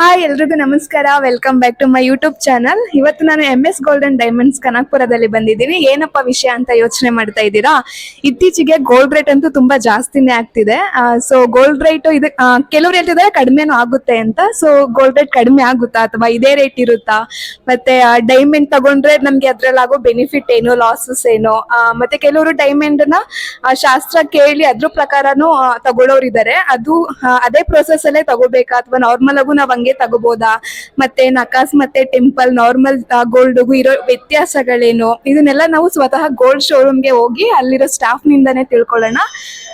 Hi ಎಲ್ರಿಗೂ ನಮಸ್ಕಾರ. Welcome back to my YouTube channel ಇವತ್ತು ನಾನು ಎಂ ಎಸ್ ಗೋಲ್ಡನ್ ಡೈಮಂಡ್ಸ್ ಕನಕ್ಪುರದಲ್ಲಿ ಬಂದಿದ್ದೀನಿ. ಏನಪ್ಪ ವಿಷಯ ಅಂತ ಯೋಚನೆ ಮಾಡ್ತಾ ಇದ್ದೀರಾ? ಇತ್ತೀಚೆಗೆ ಗೋಲ್ಡ್ ರೇಟ್ ಅಂತೂ ತುಂಬಾ ಜಾಸ್ತಿನೇ ಆಗ್ತಿದೆ. ಸೊ ಗೋಲ್ಡ್ ರೇಟ್ ಇದು ಕೆಲವ್ರು ಹೇಳ್ತಿದ್ದಾರೆ ಕಡಿಮೆನೂ ಆಗುತ್ತೆ ಅಂತ. ಸೊ ಗೋಲ್ಡ್ ರೇಟ್ ಕಡಿಮೆ ಆಗುತ್ತಾ ಅಥವಾ ಇದೇ ರೇಟ್ ಇರುತ್ತಾ? ಮತ್ತೆ ಡೈಮಂಡ್ ತಗೊಂಡ್ರೆ ನಮ್ಗೆ ಅದ್ರಲ್ಲಾಗೋ ಬೆನಿಫಿಟ್ ಏನು ಲಾಸಸ್ ಏನು? ಮತ್ತೆ ಕೆಲವರು ಡೈಮಂಡ್ನ ಶಾಸ್ತ್ರ ಕೇಳಿ ಅದ್ರ ಪ್ರಕಾರನೂ ತಗೊಳ್ಳೋರಿದ್ದಾರೆ. ಅದು ಅದೇ ಪ್ರೊಸೆಸ್ ಅಲ್ಲೇ ತಗೋಬೇಕಾ? ಅಥವಾ ನಾರ್ಮಲ್ ಆಗು ನಾವ್ ಹಂಗೆ ತಗೋಬೋದಾ? ಮತ್ತೆ ನಕಾಸ್ ಮತ್ತೆ ಟೆಂಪಲ್, ನಾರ್ಮಲ್ ಗೋಲ್ಡ್ಗೂ ಇರೋ ವ್ಯತ್ಯಾಸಗಳೇನು? ಇದನ್ನೆಲ್ಲ ನಾವು ಸ್ವತಃ ಗೋಲ್ಡ್ ಶೋರೂಮ್ಗೆ ಹೋಗಿ ಅಲ್ಲಿರೋ ಸ್ಟಾಫ್ ನಿಂದಾನೇ ತಿಳ್ಕೊಳ್ಳೋಣ.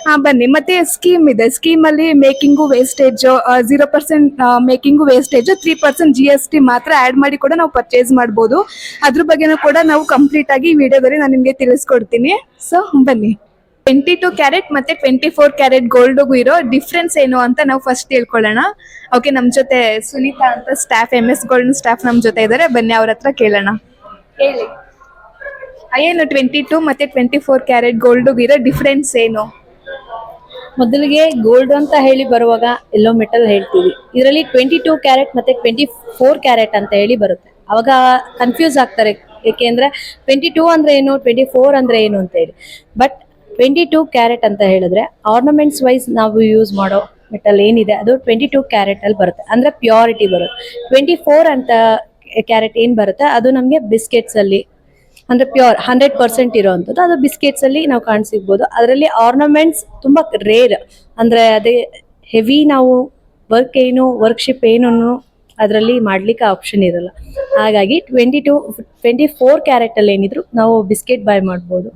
ಹಾ ಬನ್ನಿ. ಮತ್ತೆ ಸ್ಕೀಮ್ ಇದೆ. ಸ್ಕೀಮ್ ಅಲ್ಲಿ making wastage zero percent making wastage three percent G S T ಮಾತ್ರ ಆಡ್ ಮಾಡಿ ಕೂಡ ನಾವು ಪರ್ಚೇಸ್ ಮಾಡ್ಬೋದು. ಅದ್ರ ಬಗ್ಗೆನೂ ಕೂಡ ನಾವು ಕಂಪ್ಲೀಟ್ ಆಗಿ ವಿಡಿಯೋದಲ್ಲಿ ನಾನು ನಿಮಗೆ ತಿಳಿಸ್ಕೊಡ್ತೀನಿ. ಸೊ ಬನ್ನಿ. ಟ್ವೆಂಟಿ ಟು ಕ್ಯಾರೆಟ್ ಮತ್ತೆ ಟ್ವೆಂಟಿ ಫೋರ್ ಕ್ಯಾರೆಟ್ ಗೋಲ್ಡ್ಗೂ ಇರೋ ಡಿಫ್ರೆನ್ಸ್ ಏನು ಅಂತ ನಾವು ಫಸ್ಟ್ ತಿಳ್ಕೊಳ್ಳೋಣ. ಓಕೆ ನಮ್ಮ ಜೊತೆ ಸುನೀತಾ ಅಂತ staff M S gold staff ನಮ್ಮ ಜೊತೆ ಇದ್ದಾರೆ ಬನ್ನಿ ಅವ್ರ ಹತ್ರ ಕೇಳೋಣ. ಹೇಳಿ. ಏನು ಟ್ವೆಂಟಿ ಟು ಮತ್ತೆ ಟ್ವೆಂಟಿ ಫೋರ್ ಕ್ಯಾರೆಟ್ ಗೋಲ್ಡ್ಗೂ ಇರೋ ಡಿಫ್ರೆನ್ಸ್ ಏನು? ಮೊದಲಿಗೆ ಗೋಲ್ಡ್ ಅಂತ ಹೇಳಿ ಬರುವಾಗ ಎಲ್ಲೋ ಮೆಟಲ್ ಹೇಳ್ತೀವಿ. ಇದರಲ್ಲಿ ಟ್ವೆಂಟಿ ಟೂ ಕ್ಯಾರೆಟ್ ಮತ್ತೆ ಟ್ವೆಂಟಿ ಫೋರ್ ಕ್ಯಾರೆಟ್ ಅಂತ ಹೇಳಿ ಬರುತ್ತೆ. ಅವಾಗ ಕನ್ಫ್ಯೂಸ್ ಆಗ್ತಾರೆ. ಏಕೆಂದ್ರೆ ಟ್ವೆಂಟಿ ಟೂ ಅಂದ್ರೆ ಏನು ಟ್ವೆಂಟಿ ಫೋರ್ ಅಂದ್ರೆ ಏನು ಅಂತ ಹೇಳಿ. ಬಟ್ ಟ್ವೆಂಟಿ ಟೂ ಕ್ಯಾರೆಟ್ ಅಂತ ಹೇಳಿದ್ರೆ ಆರ್ನಮೆಂಟ್ಸ್ ವೈಸ್ ನಾವು ಯೂಸ್ ಮಾಡೋ ಮೆಟಲ್ ಏನಿದೆ, ಅದು ಟ್ವೆಂಟಿ ಟೂ ಕ್ಯಾರೆಟ್ ಅಲ್ಲಿ ಬರುತ್ತೆ. ಅಂದ್ರೆ ಪ್ಯೂರಿಟಿ ಬರುತ್ತೆ. ಟ್ವೆಂಟಿ ಫೋರ್ ಅಂತ ಕ್ಯಾರೆಟ್ ಏನ್ ಬರುತ್ತೆ, ಅದು ನಮಗೆ ಬಿಸ್ಕೆಟ್ಸ್ ಅಲ್ಲಿ, ಅಂದ್ರೆ ಪ್ಯೂರ್ ಹಂಡ್ರೆಡ್ ಪರ್ಸೆಂಟ್ ಇರೋವಂಥದ್ದು. ಅದು ಬಿಸ್ಕೆಟ್ಸ್ ಅಲ್ಲಿ ನಾವು ಕಾಣಸಿಗ್ಬೋದು. ಅದರಲ್ಲಿ ಆರ್ನಮೆಂಟ್ಸ್ ತುಂಬಾ ರೇರ್ ಅಂದ್ರೆ ಅದೇ ಹೆವಿ ನಾವು ವರ್ಕ್ ಏನು ವರ್ಕ್ಶಿಪ್ ಏನು ಅದರಲ್ಲಿ ಮಾಡ್ಲಿಕ್ಕೆ ಆಪ್ಷನ್ ಇರಲ್ಲ. ಹಾಗಾಗಿ twenty two twenty four carat ಅಲ್ಲಿ ಏನಿದ್ರು ನಾವು ಬಿಸ್ಕೆಟ್ ಬೈ ಮಾಡ್ಬೋದು.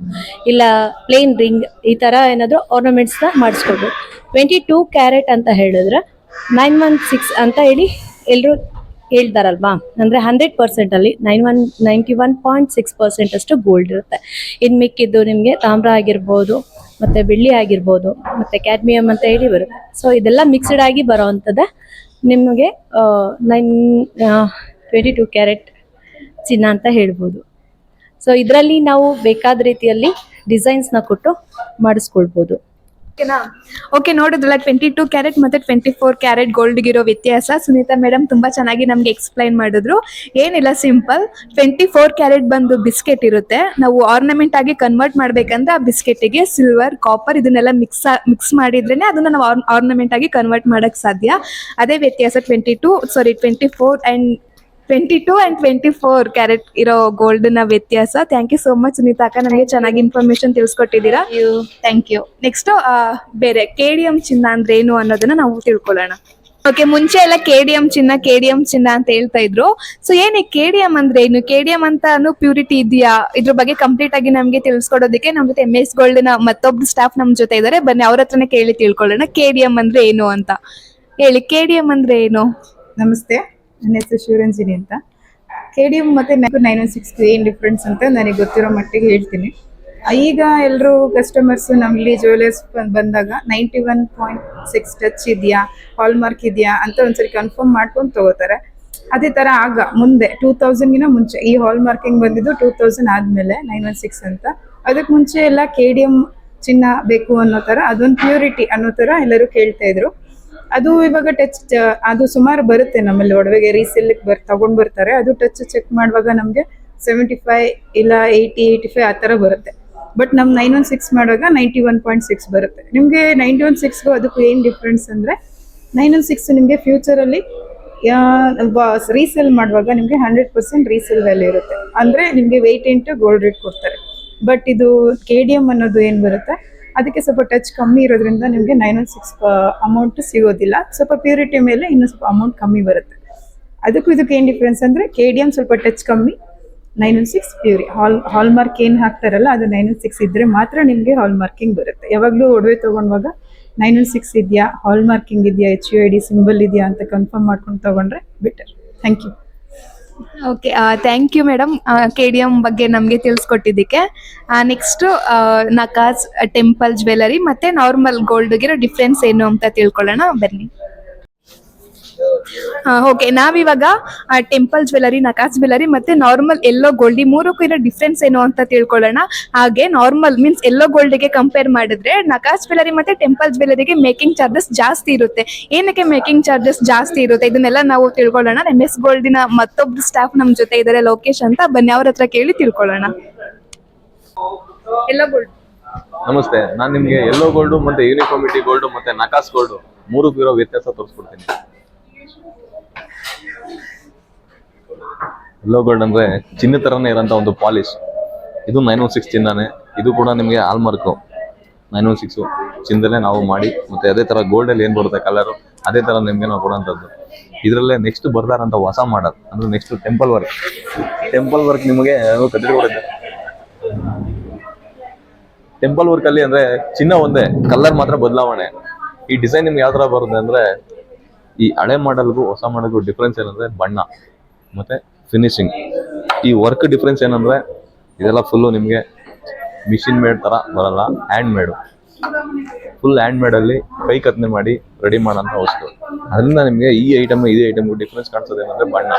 ಇಲ್ಲ ಪ್ಲೇನ್ ರಿಂಗ್ ಈ ತರ ಏನಾದ್ರು ಆರ್ನಮೆಂಟ್ಸ್ನ ಮಾಡಿಸ್ಕೊಬೋದು. ಟ್ವೆಂಟಿ ಟೂ ಕ್ಯಾರೆಟ್ ಅಂತ ಹೇಳಿದ್ರೆ ನೈನ್ ಒನ್ ಸಿಕ್ಸ್ ಅಂತ ಹೇಳಿ ಎಲ್ಲರೂ ಹೇಳ್ತಾರಲ್ವಾ? ಅಂದ್ರೆ ಹಂಡ್ರೆಡ್ ಪರ್ಸೆಂಟ್ ಅಲ್ಲಿ nine one ninety one point six percent ಅಷ್ಟು ಗೋಲ್ಡ್ ಇರುತ್ತೆ. ಇನ್ ಮಿಕ್ಕಿದ್ದು ನಿಮಗೆ ತಾಮ್ರ ಆಗಿರ್ಬೋದು, ಮತ್ತೆ ಬೆಳ್ಳಿ ಆಗಿರ್ಬೋದು, ಮತ್ತೆ ಕ್ಯಾಡ್ಮಿಯಂ ಅಂತ ಹೇಳಿ ಬರುತ್ತೆ. ಸೊ ಇದೆಲ್ಲ ಮಿಕ್ಸ್ಡ್ ಆಗಿ ಬರೋವಂಥದ್ದೇ ನಿಮಗೆ ನೈನ್ ಟ್ವೆಂಟಿ ಟು ಕ್ಯಾರೆಟ್ ಚಿನ್ನ ಅಂತ ಹೇಳ್ಬೋದು. ಸೊ ಇದರಲ್ಲಿ ನಾವು ಬೇಕಾದ ರೀತಿಯಲ್ಲಿ ಡಿಸೈನ್ಸ್ನ ಕೊಟ್ಟು ಮಾಡಿಸ್ಕೊಳ್ಬೋದು. ಓಕೆನಾ? ಓಕೆ ನೋಡಿದ್ರಲ್ಲ ಟ್ವೆಂಟಿ ಟೂ ಕ್ಯಾರೆಟ್ ಮತ್ತೆ ಟ್ವೆಂಟಿ ಫೋರ್ ಕ್ಯಾರೆಟ್ ಗೋಲ್ಡ್ಗಿರೋ ವ್ಯತ್ಯಾಸ. ಸುನೀತಾ ಮೇಡಮ್ ತುಂಬಾ ಚೆನ್ನಾಗಿ ನಮಗೆ ಎಕ್ಸ್ಪ್ಲೈನ್ ಮಾಡಿದ್ರು. ಏನಿಲ್ಲ ಸಿಂಪಲ್ ಟ್ವೆಂಟಿ ಫೋರ್ ಕ್ಯಾರೆಟ್ ಬಂದು ಬಿಸ್ಕೆಟ್ ಇರುತ್ತೆ. ನಾವು ಆರ್ನಮೆಂಟ್ ಆಗಿ ಕನ್ವರ್ಟ್ ಮಾಡ್ಬೇಕಂದ್ರೆ ಆ ಬಿಸ್ಕೆಟಿಗೆ ಸಿಲ್ವರ್ ಕಾಪರ್ ಇದನ್ನೆಲ್ಲ ಮಿಕ್ಸ್ ಮಿಕ್ಸ್ ಮಾಡಿದ್ರೇನೆ ಅದನ್ನ ನಾವು ಆರ್ನಮೆಂಟ್ ಆಗಿ ಕನ್ವರ್ಟ್ ಮಾಡಕ್ ಸಾಧ್ಯ. ಅದೇ ವ್ಯತ್ಯಾಸ twenty two sorry twenty four and twenty two and twenty four carat ಇರೋ ಗೋಲ್ಡ್ನ ವ್ಯತ್ಯಾಸ. Thank you so much Sunita ಅಕ್ಕ. ನಮಗೆ ಚೆನ್ನಾಗಿ ಇನ್ಫಾರ್ಮೇಶನ್ ತಿಳಿಸ್ಕೊಟ್ಟಿದ್ದೀರಾ? ಥ್ಯಾಂಕ್ ಯು ನೆಕ್ಸ್ಟ್ ಬೇರೆ ಕೆ ಡಿ ಎಂ ಚಿನ್ನ ಅಂದ್ರೆ ಏನು ಅನ್ನೋದನ್ನ ನಾವು ತಿಳ್ಕೊಳ್ಳೋಣ. ಓಕೆ ಮುಂಚೆ ಎಲ್ಲ ಕೆ ಡಿ ಎಂ ಚಿನ್ನ ಕೆ ಡಿ ಎಂ ಚಿನ್ನ ಅಂತ ಹೇಳ್ತಾ ಇದ್ರು. ಸೊ ಏನೇ ಕೆ ಡಿ ಎಂ ಅಂದ್ರೆ ಏನು? ಕೆ ಡಿ ಎಂ ಅಂತ ಪ್ಯೂರಿಟಿ ಇದೆಯಾ? ಇದ್ರ ಬಗ್ಗೆ ಕಂಪ್ಲೀಟ್ ಆಗಿ ನಮಗೆ ತಿಳಿಸ್ಕೊಡೋದಕ್ಕೆ ನಮ್ ಜೊತೆ ಎಂ ಎಸ್ ಗೋಲ್ಡ್ನ ಮತ್ತೊಬ್ಬ ಸ್ಟಾಫ್ ನಮ್ ಜೊತೆ ಇದ್ದಾರೆ ಬನ್ನಿ ಅವ್ರ ಹತ್ರನೇ ಕೇಳಿ ತಿಳ್ಕೊಳ್ಳೋಣ. ಕೆ ಡಿ ಎಂ ಅಂದ್ರೆ ಏನು ಅಂತ. ಹೇಳಿ ಕೆ ಡಿ ಎಂ ಅಂದ್ರೆ ಏನು? ನಮಸ್ತೆ. ನನ್ನ ಹೆಸರು ಶಿವರಂಜಿನಿ ಅಂತ. ಕೆ ಡಿ ಎಂ ಮತ್ತು ನೈನ್ ಒನ್ ಸಿಕ್ಸ್ ಏನ್ ಡಿಫ್ರೆನ್ಸ್ ಅಂತ ನನಗೆ ಗೊತ್ತಿರೋ ಮಟ್ಟಿಗೆ ಹೇಳ್ತೀನಿ. ಈಗ ಎಲ್ಲರೂ ಕಸ್ಟಮರ್ಸ್ ನಮ್ಮಲ್ಲಿ ಜ್ಯುವೆಲರ್ಸ್ ಬಂದಾಗ ninety one point six touch ಇದೆಯಾ ಹಾಲ್ ಮಾರ್ಕ್ ಇದೆಯಾ ಅಂತ ಒಂದ್ಸರಿ ಕನ್ಫರ್ಮ್ ಮಾಡ್ಕೊಂಡು ತಗೋತಾರೆ. ಅದೇ ಥರ ಆಗ, ಮುಂದೆ ಟೂ ತೌಸಂಡ್ಗಿನ ಮುಂಚೆ, ಈ ಹಾಲ್ ಮಾರ್ಕಿಂಗ್ ಬಂದಿದ್ದು ಟೂ ತೌಸಂಡ್ ಆದಮೇಲೆ ನೈನ್ ಒನ್ ಸಿಕ್ಸ್ ಅಂತ. ಅದಕ್ಕೆ ಮುಂಚೆ ಎಲ್ಲ ಕೆ ಡಿ ಎಂ ಚಿನ್ನ ಬೇಕು ಅನ್ನೋ ಥರ ಅದೊಂದು ಪ್ಯೂರಿಟಿ ಅನ್ನೋ ಥರ ಎಲ್ಲರೂ ಕೇಳ್ತಾ ಇದ್ರು. ಅದು ಇವಾಗ ಟಚ್ ಅದು ಸುಮಾರು ಬರುತ್ತೆ ನಮ್ಮಲ್ಲಿ ಒಡವೆಗೆ ರೀಸೆಲ್ ಬರ್, ತಗೊಂಡ್ ಬರ್ತಾರೆ. ಅದು ಟಚ್ ಚೆಕ್ ಮಾಡುವಾಗ ನಮಗೆ ಸೆವೆಂಟಿ ಫೈವ್ ಇಲ್ಲ ಏಯ್ಟಿ ಏಯ್ಟಿ ಫೈವ್ ಆ ಥರ ಬರುತ್ತೆ. ಬಟ್ ನಮ್ಮ ನೈನ್ ಒನ್ ಸಿಕ್ಸ್ ಮಾಡುವಾಗ ನೈಂಟಿ ಒನ್ ಪಾಯಿಂಟ್ ಸಿಕ್ಸ್ ಬರುತ್ತೆ. ನಿಮಗೆ ನೈಂಟಿ ಒನ್ ಸಿಕ್ಸ್ಗೂ ಅದಕ್ಕೂ ಏನು ಡಿಫ್ರೆನ್ಸ್ ಅಂದರೆ ನೈನ್ ಒನ್ ಸಿಕ್ಸ್ ನಿಮಗೆ ಫ್ಯೂಚರಲ್ಲಿ ರೀಸೇಲ್ ಮಾಡುವಾಗ ನಿಮಗೆ ಹಂಡ್ರೆಡ್ ಪರ್ಸೆಂಟ್ ರೀಸೇಲ್ ವ್ಯಾಲ್ಯೂ ಇರುತ್ತೆ. ಅಂದರೆ ನಿಮಗೆ ವೆಯ್ಟ್ ಇಂಟು ಗೋಲ್ಡ್ ರೇಟ್ ಕೊಡ್ತಾರೆ. ಬಟ್ ಇದು ಕೆ ಡಿ ಎಂ ಅನ್ನೋದು ಏನು ಬರುತ್ತೆ? ಅದಕ್ಕೆ ಸ್ವಲ್ಪ ಟಚ್ ಕಮ್ಮಿ ಇರೋದ್ರಿಂದ ನಿಮಗೆ ನೈನ್ ಒನ್ ಸಿಕ್ಸ್ ಅಮೌಂಟ್ ಸಿಗೋದಿಲ್ಲ. ಸ್ವಲ್ಪ ಪ್ಯೂರಿಟಿ ಮೇಲೆ ಇನ್ನೂ ಸ್ವಲ್ಪ ಅಮೌಂಟ್ ಕಮ್ಮಿ ಬರುತ್ತೆ. ಅದಕ್ಕೂ ಇದಕ್ಕೆ ಏನು ಡಿಫ್ರೆನ್ಸ್ ಅಂದರೆ ಕೆ ಡಿ ಎಂ ಸ್ವಲ್ಪ ಟಚ್ ಕಮ್ಮಿ nine one six pure hall hallmark ಏನು ಹಾಕ್ತಾರಲ್ಲ, ಅದು ನೈನ್ ಒನ್ ಸಿಕ್ಸ್ ಇದ್ದರೆ ಮಾತ್ರ ನಿಮಗೆ ಹಾಲ್ ಮಾರ್ಕಿಂಗ್ ಬರುತ್ತೆ. ಯಾವಾಗಲೂ ಒಡವೆ ತೊಗೊಂಡಾಗ ನೈನ್ ಒನ್ ಸಿಕ್ಸ್ ಇದೆಯಾ ಹಾಲ್ ಮಾರ್ಕಿಂಗ್ ಇದೆಯಾ H U I D symbol ಇದೆಯಾ ಅಂತ ಕನ್ಫರ್ಮ್ ಮಾಡ್ಕೊಂಡು ತೊಗೊಂಡ್ರೆ better thank you okay thank you madam K D M ಬಗ್ಗೆ ನಮಗೆ ತಿಳಿಸ್ಕೊಟ್ಟಿದ್ದಕ್ಕೆ. ನೆಕ್ಸ್ಟ್ ನಕಾಸ್ ಟೆಂಪಲ್ ಜ್ಯುವೆಲರಿ ಮತ್ತೆ ನಾರ್ಮಲ್ ಗೋಲ್ಡ್ಗಿರೋ ಡಿಫ್ರೆನ್ಸ್ ಏನು ಅಂತ ತಿಳ್ಕೊಳ್ಳೋಣ. ಬನ್ನಿ. ಓಕೆ ನಾವಿವಾಗ ಟೆಂಪಲ್ ಜ್ಯುವೆಲರಿ ನಕಾಸ್ ಜ್ಯುವೆಲರಿ ಮತ್ತೆ ನಾರ್ಮಲ್ ಎಲ್ಲೋ ಗೋಲ್ಡಿ ಮೂರಕ್ಕೂ ಇರೋ ಡಿಫ್ರೆನ್ಸ್ ಏನು ಅಂತ ತಿಳ್ಕೊಳ್ಳೋಣ. ಹಾಗೆ ನಾರ್ಮಲ್ ಮೀನ್ಸ್ ಎಲ್ಲೋ ಗೋಲ್ಡ್ಗೆ ಕಂಪೇರ್ ಮಾಡಿದ್ರೆ, ನಕಾಸ್ ಜ್ಯುವೆಲರಿ ಮತ್ತೆ ಟೆಂಪಲ್ ಜ್ಯುವೆಲರಿಗೆ ಮೇಕಿಂಗ್ ಚಾರ್ಜಸ್ ಜಾಸ್ತಿ ಇರುತ್ತೆ. ಏನಕ್ಕೆ ಮೇಕಿಂಗ್ ಚಾರ್ಜಸ್ ಜಾಸ್ತಿ ಇರುತ್ತೆ? ಇದನ್ನೆಲ್ಲ ನಾವು ತಿಳ್ಕೊಳ್ಳೋಣ. ಎಂ ಎಸ್ ಗೋಲ್ಡಿನ ಮತ್ತೊಬ್ರು ಸ್ಟಾಫ್ ನಮ್ಮ ಜೊತೆ ಇದ್ದಾರೆ, ಲೋಕೇಶ್ ಅಂತ. ಬನ್ನಿ, ಅವ್ರ ಹತ್ರ ಕೇಳಿ ತಿಳ್ಕೊಳ್ಳೋಣ. ಎಲ್ಲೋ ಗೋಲ್ಡ್ ನಮಸ್ತೆ, ನಾನು ನಿಮಗೆ ಎಲ್ಲೋ ಗೋಲ್ಡು ಮತ್ತೆ ಯೂನಿಫಾರ್ಮಿಟಿ ಗೋಲ್ಡು ಮತ್ತೆ ನಕಾಸ್ ಗೋಲ್ಡು ಮೂರು ಇರೋ ವ್ಯತ್ಯಾಸ ತೋರಿಸ್ಕೊಡ್ತೀನಿ. ಯೆಲ್ಲೋ ಗೋಲ್ಡ್ ಅಂದ್ರೆ ಚಿನ್ನ ತರನೇ ಇರೋಂಥ ಒಂದು ಪಾಲಿಶ್ ಇದು ನೈನ್ ಒನ್ ಸಿಕ್ಸ್ ಚಿನ್ನನೇ. ಇದು ಕೂಡ ನಿಮಗೆ ಆಲ್ಮಾರ್ಕು ನೈನ್ ಒನ್ ಸಿಕ್ಸು ಚಿನ್ನದಲ್ಲೇ ನಾವು ಮಾಡಿ, ಮತ್ತೆ ಅದೇ ತರ ಗೋಲ್ಡ್ ಅಲ್ಲಿ ಏನ್ ಬರುತ್ತೆ ಕಲರು ಅದೇ ತರ ನಿಮ್ಗೆ ನಾವು ಕೊಡೋಂಥದ್ದು ಇದರಲ್ಲೇ ನೆಕ್ಸ್ಟ್ ಬರ್ತಾರಂತ ಹೊಸ ಮಾಡಲ್ ಅಂದ್ರೆ next temple work temple work ನಿಮಗೆ ಕದ್ರಿ ಕೊಡುತ್ತೆ. ಟೆಂಪಲ್ ವರ್ಕ್ ಅಲ್ಲಿ ಅಂದ್ರೆ ಚಿನ್ನ ಒಂದೇ ಕಲರ್ ಮಾತ್ರ ಬದಲಾವಣೆ. ಈ ಡಿಸೈನ್ ನಿಮ್ಗೆ ಯಾವ ತರ ಬರುತ್ತೆ ಅಂದ್ರೆ ಈ ಹಳೆ ಮಾಡಲ್ಗೂ ಹೊಸ ಮಾಡಲ್ಗೂ ಡಿಫ್ರೆನ್ಸ್ ಏನಂದ್ರೆ ಬಣ್ಣ, ಮತ್ತೆ ಫಿನಿಶಿಂಗ್ ಈ ವರ್ಕ್ ಡಿಫ್ರೆನ್ಸ್ ಏನಂದ್ರೆ ಇದೆಲ್ಲ ಫುಲ್ಲು ನಿಮಗೆ ಮಿಷಿನ್ ಮೇಡ್ ತರ ಬರಲ್ಲ hand made full hand made ಅಲ್ಲಿ ಕೈ ಕತ್ತನೆ ಮಾಡಿ ರೆಡಿ ಮಾಡೋಂಥ ವಸ್ತು. ಅದರಿಂದ ನಿಮಗೆ ಈ ಐಟಮ್ ಇದೇ ಐಟಮ್ ಡಿಫ್ರೆನ್ಸ್ ಕಾಣಿಸೋದು ಏನಂದ್ರೆ ಬಣ್ಣ.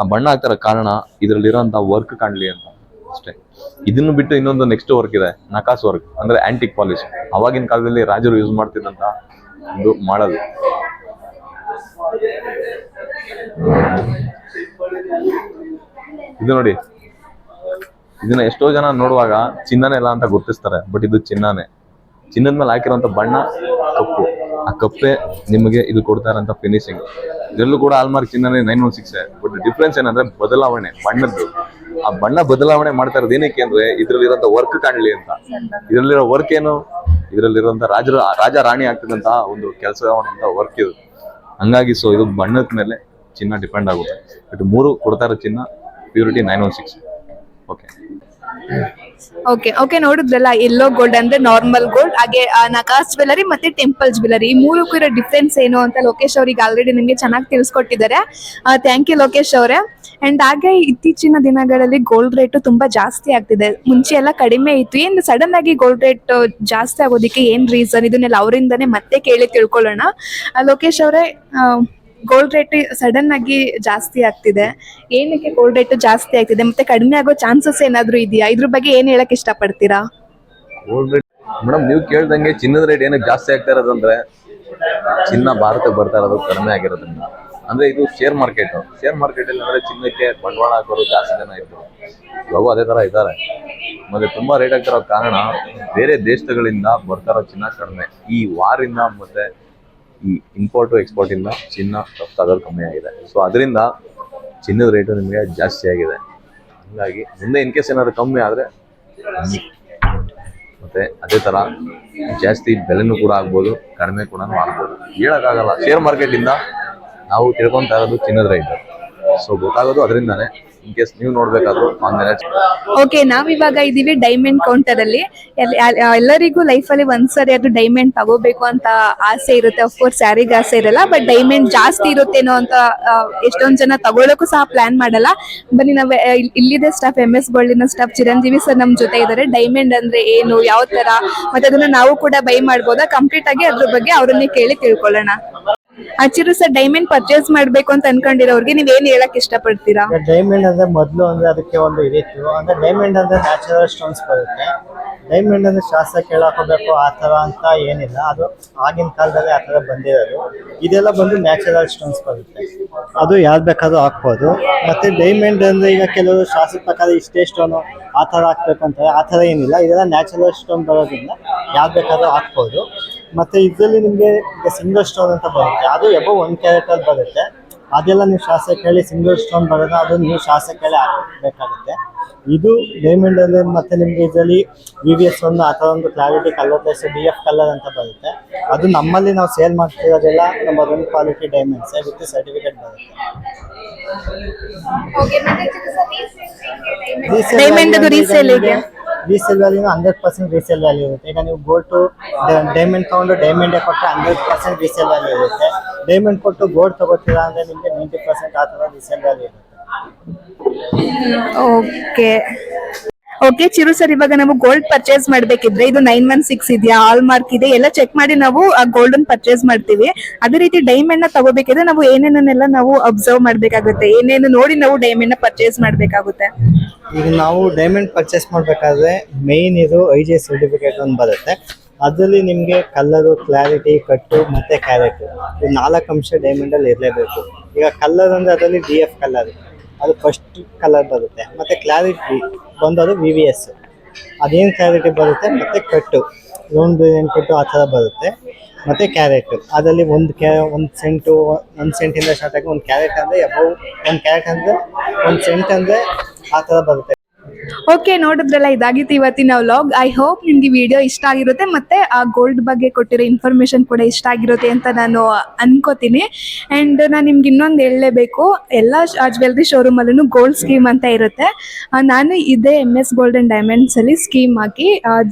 ಆ ಬಣ್ಣ ಹಾಕ್ತಾರ ಕಾರಣ ಇದರಲ್ಲಿರೋಂಥ ವರ್ಕ್ ಕಾಣಲಿ ಅಂತ ಅಷ್ಟೇ. ಇದನ್ನು ಬಿಟ್ಟು ಇನ್ನೊಂದು ನೆಕ್ಸ್ಟ್ ವರ್ಕ್ ಇದೆ, ನಕಾಸ್ ವರ್ಕ್ ಅಂದ್ರೆ ಆಂಟಿಕ್ ಪಾಲಿಶ್ ಅವಾಗಿನ ಕಾಲದಲ್ಲಿ ರಾಜರು ಯೂಸ್ ಮಾಡ್ತಿದ್ದಂತ ಒಂದು ಮಾಡೋದು ಇದು ನೋಡಿ. ಇದನ್ನ ಎಷ್ಟೋ ಜನ ನೋಡುವಾಗ ಚಿನ್ನನೇ ಇಲ್ಲ ಅಂತ ಗುರ್ತಿಸ್ತಾರೆ ಬಟ್ ಇದು ಚಿನ್ನನೇ. ಚಿನ್ನದ ಮೇಲೆ ಹಾಕಿರೋಂಥ ಬಣ್ಣ ಕಪ್ಪು. ಆ ಕಪ್ಪೆ ನಿಮಗೆ ಇದು ಕೊಡ್ತಾ ಇರೋಂಥ ಫಿನಿಶಿಂಗ್ ಇದರಲ್ಲೂ ಕೂಡ hallmark ಚಿನ್ನನೇ nine one six but difference ಏನಂದ್ರೆ ಬದಲಾವಣೆ, ಬಣ್ಣದ್ದು. ಆ ಬಣ್ಣ ಬದಲಾವಣೆ ಮಾಡ್ತಾ ಇರೋದು ಏನಕ್ಕೆ ಅಂದ್ರೆ ಇದ್ರಲ್ಲಿರೋಂಥ ವರ್ಕ್ ಕಾಣಲಿ ಅಂತ. ಇದ್ರಲ್ಲಿರೋ ವರ್ಕ್ ಏನು? ಇದ್ರಲ್ಲಿರುವಂತ ರಾಜ ರಾಜ ರಾಣಿ ಆಗ್ತದಂತ ಒಂದು ಕೆಲಸ ವರ್ಕ್ ಇದು. ಹಂಗಾಗಿ ಸೊ ಇದು ಬಣ್ಣದ ಮೇಲೆ ಚಿನ್ನ ಡಿಪೆಂಡ್ ಆಗುತ್ತೆ. ಬಟ್ ಮೂರು ಕೊಡ್ತಾ ಇರೋ ಚಿನ್ನ purity nine one six okay okay okay ನೋಡಿದ್ರಲ್ಲ ಎಲ್ಲೋ ಗೋಲ್ಡ್ ಅಂದ್ರೆ ನಾರ್ಮಲ್ ಗೋಲ್ಡ್ ಹಾಗೆ ನಕಾಸ್ ಜ್ಯುವೆಲರಿ ಮತ್ತೆ ಟೆಂಪಲ್ ಜ್ಯುವೆಲರಿ ಈ ಮೂರಕ್ಕೂ ಇರೋ ಡಿಫ್ರೆನ್ಸ್ ಏನು ಅಂತ ಲೋಕೇಶ್ ಅವ್ರಿಗೆ ಆಲ್ರೆಡಿ ನಿಮಗೆ ಚೆನ್ನಾಗಿ ತಿಳಿಸ್ಕೊಟ್ಟಿದ್ದಾರೆ. ಥ್ಯಾಂಕ್ ಯು ಲೋಕೇಶ್ ಅವರೇ. ಅಂಡ್ ಹಾಗೆ ಇತ್ತೀಚಿನ ದಿನಗಳಲ್ಲಿ ಗೋಲ್ಡ್ ರೇಟು ತುಂಬಾ ಜಾಸ್ತಿ ಆಗ್ತಿದೆ. ಮುಂಚೆ ಎಲ್ಲ ಕಡಿಮೆ ಇತ್ತು. ಏನು ಸಡನ್ ಆಗಿ ಗೋಲ್ಡ್ ರೇಟ್ ಜಾಸ್ತಿ ಆಗೋದಕ್ಕೆ ಏನ್ ರೀಸನ್ ಇದನ್ನೆಲ್ಲ ಅವರಿಂದನೇ ಮತ್ತೆ ಕೇಳಿ ತಿಳ್ಕೊಳ್ಳೋಣ. ಲೋಕೇಶ್ ಅವರೇ ಗೋಲ್ಡ್ ರೇಟ್ ಸಡನ್ ಆಗಿ ಜಾಸ್ತಿ ಆಗ್ತಿದೆ. ಏನಕ್ಕೆ ಗೋಲ್ಡ್ ರೇಟ್ ಜಾಸ್ತಿ ಆಗ್ತಿದೆ? ಮತ್ತೆ ಕಡಿಮೆ ಆಗೋ ಚಾನ್ಸಸ್ ಏನಾದ್ರೂ ಇದೆಯಾ? ಇದ್ರ ಬಗ್ಗೆ ಏನ್ ಹೇಳಕ್ ಇಷ್ಟಪಡ್ತೀರಾ? ಗೋಲ್ಡ್ ರೇಟ್ ಮೇಡಮ್ ನೀವು ಕೇಳ್ದಂಗೆ ಚಿನ್ನದ ರೇಟ್ ಏನಕ್ಕೆ ಜಾಸ್ತಿ ಆಗ್ತಾ ಇರೋದಂದ್ರೆ ಚಿನ್ನ ಭಾರತಕ್ಕೆ ಬರ್ತಾ ಇರೋದು ಕಡಿಮೆ ಆಗಿರೋದ್ರಿಂದ. ಅಂದ್ರೆ ಇದು ಶೇರ್ ಮಾರ್ಕೆಟ್ ಶೇರ್ ಮಾರ್ಕೆಟ್ ಅಲ್ಲಿ ಅಂದ್ರೆ ಚಿನ್ನಕ್ಕೆ ಬಂಡವಾಳ ಹಾಕೋರು ಜಾಸ್ತಿ ಜನ ಇದ್ರು. ಇವಾಗ ಅದೇ ತರ ಇದ್ದಾರೆ. ಮತ್ತೆ ತುಂಬಾ ರೇಟ್ ಆಗ್ತಿರೋ ಕಾರಣ ಬೇರೆ ದೇಶಗಳಿಂದ ಬರ್ತಾ ಇರೋ ಚಿನ್ನ ಕಡಿಮೆ. ಈ ವಾರಿಂದ ಮತ್ತೆ ಈ ಇಂಪೋರ್ಟ್ ಎಕ್ಸ್ಪೋರ್ಟಿಂದ ಚಿನ್ನ ರಫ್ತಾಗೋದು ಕಮ್ಮಿ ಆಗಿದೆ. ಸೊ ಅದರಿಂದ ಚಿನ್ನದ ರೇಟು ನಿಮಗೆ ಜಾಸ್ತಿ ಆಗಿದೆ. ಹಾಗಾಗಿ ಮುಂದೆ ಇನ್ ಕೇಸ್ ಏನಾದರೂ ಕಮ್ಮಿ ಆದ್ರೆ ಮತ್ತೆ ಅದೇ ತರ ಜಾಸ್ತಿ ಬೆಲೆನೂ ಕೂಡ ಆಗ್ಬೋದು, ಕಡಿಮೆ ಕೂಡ ಆಗ್ಬೋದು. ಹೇಳೋಕ್ಕಾಗಲ್ಲ. ಶೇರ್ ಮಾರ್ಕೆಟ್ ಇಂದ ನಾವು ತಿಳ್ಕೊತಾ ಇರೋದು ಚಿನ್ನದ ರೈಟ್ ಸೊ ಗೊತ್ತಾಗೋದು ಅದರಿಂದಾನೆ. ಇನ್ ಕೇಸ್ ನೀವು ಓಕೆ ನಾವಿವಾಗ ಇದೀವಿ ಡೈಮಂಡ್ ಕೌಂಟರ್ ಅಲ್ಲಿ. ಎಲ್- ಎಲ್- ಎಲ್ಲರಿಗೂ ಲೈಫ್ ಅಲ್ಲಿ ಒಂದ್ಸರಿ ಅದು ಡೈಮಂಡ್ ತಗೋಬೇಕು ಅಂತ ಆಸೆ ಇರುತ್ತೆ. ಅಫ್ಕೋರ್ಸ್ ಯಾರಿಗ ಆಸೆ ಇರಲ್ಲ ಬಟ್ ಡೈಮಂಡ್ ಜಾಸ್ತಿ ಇರುತ್ತೇನೋ ಅಂತ ಎಷ್ಟೊಂದ್ ಜನ ತಗೊಳ್ಳೋಕ್ಕೂ ಸಹ ಪ್ಲಾನ್ ಮಾಡಲ್ಲ. ಬನ್ನಿ, ನಾವ್ ಇಲ್ಲಿದೆ ಸ್ಟಾಫ್ ಎಂ ಎಸ್ ಗೋಲ್ಡಿನ ಸ್ಟಾಫ್ ಚಿರಂಜೀವಿ ಸರ್ ನಮ್ ಜೊತೆ ಇದ್ದಾರೆ ಡೈಮಂಡ್ ಅಂದ್ರೆ ಏನು ಯಾವ ತರ ಮತ್ತೆ ಅದನ್ನ ನಾವು ಕೂಡ ಬೈ ಮಾಡ್ಬೋದಾ? ಕಂಪ್ಲೀಟ್ ಆಗಿ ಅದ್ರ ಬಗ್ಗೆ ಅವರನ್ನೇ ಕೇಳಿ ತಿಳ್ಕೊಳ್ಳೋಣ. ಅಚಿರು ಸರ್ ಡೈಮಂಡ್ ಪರ್ಚೇಸ್ ಮಾಡ್ಬೇಕು ಅಂತ ಅನ್ಕೊಂಡಿರೋರ್ಗೆ ನೀವ್ ಏನ್ ಹೇಳಕ್ ಇಷ್ಟಪಡ್ತೀರಾ? ಡೈಮಂಡ್ ಅಂದ್ರೆ ಮೊದಲು ಅಂದ್ರೆ ಅದಕ್ಕೆ ಒಂದು ಇದಿತ್ತು. ಅಂದ್ರೆ ಡೈಮಂಡ್ ಅಂದ್ರೆ ನ್ಯಾಚುರಲ್ ಸ್ಟೋನ್ಸ್ ಬರುತ್ತೆ. ಡೈಮಂಡ್ ಅಂದ್ರೆ ಶಾಸ್ತ್ರ ಕೇಳಾಕೋಬೇಕು ಆ ತರ ಅಂತ ಏನಿಲ್ಲ. ಅದು ಆಗಿನ ಕಾಲದಲ್ಲಿ ಆ ತರ ಬಂದಿರೋದು. ಇದೆಲ್ಲ ಬಂದು ನ್ಯಾಚುರಲ್ ಸ್ಟೋನ್ಸ್ ಬರುತ್ತೆ. ಅದು ಯಾವ್ದು ಬೇಕಾದ್ರೂ ಹಾಕ್ಬೋದು. ಮತ್ತೆ ಡೈಮಂಡ್ ಅಂದ್ರೆ ಈಗ ಕೆಲವರು ಶಾಸ್ತ್ರ ಪ್ರಕಾರ ಇಷ್ಟೇ ಸ್ಟೋನು ಆ ತರ ಹಾಕ್ಬೇಕು ಅಂತಾರೆ ಆ ಏನಿಲ್ಲ. ಇದೆಲ್ಲ ನ್ಯಾಚುರಲ್ ಸ್ಟೋನ್ ಬರೋದ್ರಿಂದ ಯಾವ್ದು ಬೇಕಾದ್ರೂ ಹಾಕ್ಬೋದು. ಮತ್ತೆ ಇದರಲ್ಲಿ ನಿಮಗೆ ಸಿಂಗಲ್ ಸ್ಟೋನ್ ಅಂತ ಬರುತ್ತೆ. ಅದು ಎಬೋ ಒನ್ ಕ್ಯಾರೆಟ್ ಅಲ್ಲಿ ಬರುತ್ತೆ. ಅದೆಲ್ಲ ನೀವು ಶಾಸ್ತ್ರ ಕೇಳಿ ಸಿಂಗಲ್ ಸ್ಟೋನ್ ಬರೋದು ಅದು ನೀವು ಶಾಸ್ತ್ರ ಕೇಳಿ ಹಾಕಬೇಕಾಗುತ್ತೆ. ಇದು ಡೈಮಂಡ್ ಅಲ್ಲಿ ಮತ್ತೆ ನಿಮ್ಗೆ ಇದರಲ್ಲಿ ವಿ ವಿ ಎಸ್ ಒಂದು ಆ ಒಂದು clarity colour plus D F colour ಅಂತ ಬರುತ್ತೆ. ಅದು ನಮ್ಮಲ್ಲಿ ನಾವು ಸೇಲ್ ಮಾಡ್ತಿರೋದೆಲ್ಲ ನಮ್ಮ ಒಂದು ಕ್ವಾಲಿಟಿ ಡೈಮಂಡ್ಸ್ ವಿತ್ ಸರ್ಟಿಫಿಕೇಟ್ ಬರುತ್ತೆ. Diamond ಅದು resale ಹೇಗೆ? Resale value hundred percent resale value ಇರುತ್ತೆ ಈಗ ನೀವು ಗೋಲ್ಡ್ ಟು ಡೈಮಂಡ್ ತಗೊಂಡು ಡೈಮಂಡೇ ಕೊಟ್ಟರೆ ಹಂಡ್ರೆಡ್ ಪರ್ಸೆಂಟ್ ರೀಸೇಲ್ ವ್ಯಾಲ್ಯೂ ಇರುತ್ತೆ ಡೈಮಂಡ್ ಕೊಟ್ಟು ಗೋಲ್ಡ್ ತಗೋತೀರಾ ಅಂದ್ರೆ ನಿಮಗೆ ನೈಂಟಿ ಪರ್ಸೆಂಟ್ ಆ ಥರ ರೀಸೇಲ್ ವ್ಯಾಲ್ಯೂ ಇರುತ್ತೆ ಓಕೆ ಓಕೆ ಚಿರು ಸರ್ ಇವಾಗ ನಾವು ಗೋಲ್ಡ್ ಪರ್ಚೇಸ್ ಮಾಡ್ಬೇಕಿದ್ರೆ ಇದು ನೈನ್ ಒನ್ ಸಿಕ್ಸ್ ಇದೆಯಾ? ಆಲ್ ಮಾರ್ಕ್ ಇದೆ. ಎಲ್ಲ ಚೆಕ್ ಮಾಡಿ ನಾವು, ಆ ಗೋಲ್ಡನ್ ಪರ್ಚೇಸ್ ಮಾಡ್ತೀವಿ. ಅದೇ ರೀತಿ ಡೈಮಂಡ್ನ ತಗೋಬೇಕಿದ್ರೆ ನಾವು ಏನೇನನ್ನೆಲ್ಲ ನಾವು ಅಬ್ಸರ್ವ್ ಮಾಡ್ಬೇಕಾಗುತ್ತೆ? ಏನೇನು ನೋಡಿ ನಾವು ಡೈಮಂಡ್ನ ಪರ್ಚೇಸ್ ಮಾಡ್ಬೇಕಾಗುತ್ತೆ? ಈಗ ನಾವು ಡೈಮಂಡ್ ಪರ್ಚೇಸ್ ಮಾಡಬೇಕಾದ್ರೆ ಮೇನ್ ಇದು ಐ ಜಿ ಸರ್ಟಿಫಿಕೇಟ್ ಒಂದು ಬರುತ್ತೆ. ಅದರಲ್ಲಿ ನಿಮಗೆ ಕಲ್ಲರು ಕ್ಲಾರಿಟಿ ಕಟ್ಟು ಮತ್ತೆ ಕ್ಯಾರೆಟ್ ಇದು ನಾಲ್ಕು ಅಂಶ ಡೈಮಂಡಲ್ಲಿ ಇರಲೇಬೇಕು. ಈಗ ಕಲ್ಲರ್ ಅಂದರೆ ಅದರಲ್ಲಿ ಡಿ ಎಫ್ ಕಲರ್ ಅದು ಫಸ್ಟ್ ಕಲರ್ ಬರುತ್ತೆ. ಮತ್ತೆ ಕ್ಲಾರಿಟಿ ಬಂದದು ವಿ ವಿ ಎಸ್ ಅದೇನು ಕ್ಲಾರಿಟಿ ಬರುತ್ತೆ? ಮತ್ತೆ ಕಟ್ಟು ಲೋನ್ ಬಿರಿಯಾನಿ ಕಟ್ಟು ಆ ಥರ ಬರುತ್ತೆ. ಮತ್ತೆ ಕ್ಯಾರೆಟ್ ಅದರಲ್ಲಿ ಒಂದು ಕ್ಯಾ ಒಂದು ಸೆಂಟು ಒಂದು ಸೆಂಟಿಂದ ಸ್ಟಾರ್ಟ್ ಆಗಿ ಒಂದು ಕ್ಯಾರೆಟ್ ಅಂದರೆ ಎಬೌ ಒಂದು ಕ್ಯಾರೆಟ್ ಅಂದರೆ, ಒಂದು ಸೆಂಟ್ ಅಂದರೆ ಆ ಥರ ಬರುತ್ತೆ. ಓಕೆ ನೋಡಿದ್ರಲ್ಲ, ಇದಾಗಿತ್ತು ಇವತ್ತಿನ ವ್ಲಾಗ್ ಐ ಹೋಪ್ ನಿಮ್ಗೆ ವಿಡಿಯೋ ಇಷ್ಟ ಆಗಿರುತ್ತೆ. ಮತ್ತೆ ಆ ಗೋಲ್ಡ್ ಬಗ್ಗೆ ಕೊಟ್ಟಿರೋ ಇನ್ಫಾರ್ಮೇಶನ್ ಕೂಡ ಇಷ್ಟ ಆಗಿರುತ್ತೆ ಅಂತ ನಾನು ಅನ್ಕೋತೀನಿ. ಅಂಡ್ ನಾನು ನಿಮ್ಗೆ ಇನ್ನೊಂದು ಹೇಳಲೇಬೇಕು. ಎಲ್ಲ ಜ್ಯುವೆಲ್ರಿ ಶೋರೂಮಲ್ಲೂ ಗೋಲ್ಡ್ ಸ್ಕೀಮ್ ಅಂತ ಇರುತ್ತೆ. ನಾನು ಇದೇ ಎಂ ಎಸ್ ಗೋಲ್ಡ್ ಡೈಮಂಡ್ಸ್ ಅಲ್ಲಿ ಸ್ಕೀಮ್ ಹಾಕಿ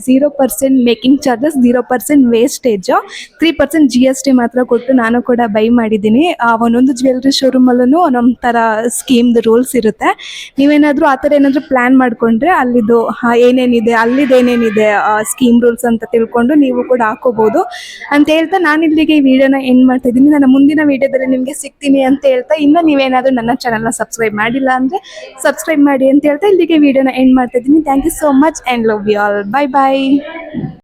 zero percent making charges zero percent wastage three percent G S T ಮಾತ್ರ ಕೊಟ್ಟು ನಾನು ಕೂಡ ಬೈ ಮಾಡಿದ್ದೀನಿ. ಆ, ಒಂದೊಂದು ಜ್ಯುವೆಲ್ರಿ ಶೋರೂಮಲ್ಲೂ ಒಂದೊಂದು ಥರ ಸ್ಕೀಮ್ದು ರೂಲ್ಸ್ ಇರುತ್ತೆ. ನೀವೇನಾದರೂ ಆ ಥರ ಏನಾದರೂ ಪ್ಲ್ಯಾನ್ ಮಾಡಿಕೊಂಡ್ರೆ ಅಲ್ಲಿದು ಏನೇನಿದೆ ಅಲ್ಲಿದು ಏನೇನಿದೆ ಸ್ಕೀಮ್ ರೂಲ್ಸ್ ಅಂತ ತಿಳ್ಕೊಂಡು ನೀವು ಕೂಡ ಹಾಕೋಬಹುದು ಅಂತ ಹೇಳ್ತಾ ನಾನು ಇಲ್ಲಿಗೆ ಈ ವಿಡಿಯೋನ ಎಂಡ್ ಮಾಡ್ತಾ ಇದ್ದೀನಿ. ನನ್ನ ಮುಂದಿನ ವಿಡಿಯೋದಲ್ಲಿ ನಿಮಗೆ ಸಿಗ್ತೀನಿ ಅಂತ ಹೇಳ್ತಾ ಇನ್ನು ನೀವೇನಾದರೂ ನನ್ನ ಚಾನಲ್ನ ಸಬ್ಸ್ಕ್ರೈಬ್ ಮಾಡಿಲ್ಲ ಅಂದ್ರೆ ಸಬ್ಸ್ಕ್ರೈಬ್ ಮಾಡಿ ಅಂತ ಹೇಳ್ತಾ ಇಲ್ಲಿಗೆ ವಿಡಿಯೋನ ಎಂಡ್ ಮಾಡ್ತಾ ಇದ್ದೀನಿ. Thank you so much and love you all bye bye